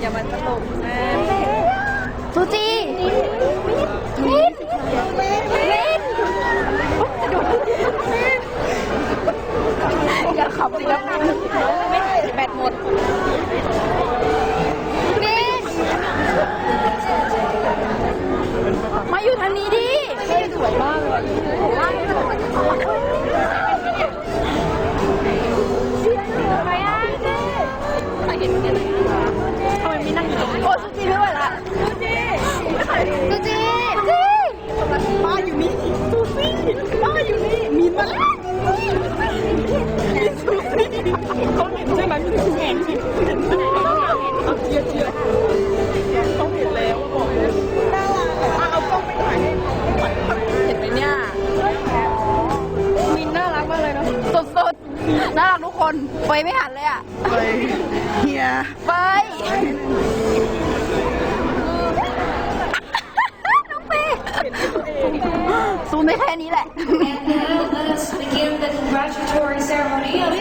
อย่ามาตลกนะซูจีมินมินวินอย่าขับสิครับมินแบตหมดมินมาอยู่ทางนี้ดิสวยมากเลยไปอะไปเห็นเนี่ยเลย มไม่นั่งอยู่โอ้ซูจีไม่ไหวละซูจีซูจีจีป้าอยู่นี่ซูซี่ป้าอยู่นี่มีมาแล้วมีซูซี่เขาเห็นใช่ไหมมีซูซี่เห็นเห็นเชื่อเขาเห็นแล้วบอกเลยน่ารักอะเอากล้องไปถ่ายให้เห็นไหมเนี่ยมินน่ารักมากเลยเนาะสุดๆน่ารักทุกคนไปไม่หันเลยอะไปเฮียไปน้องเฟ ซูมได้แค่นี้แหละ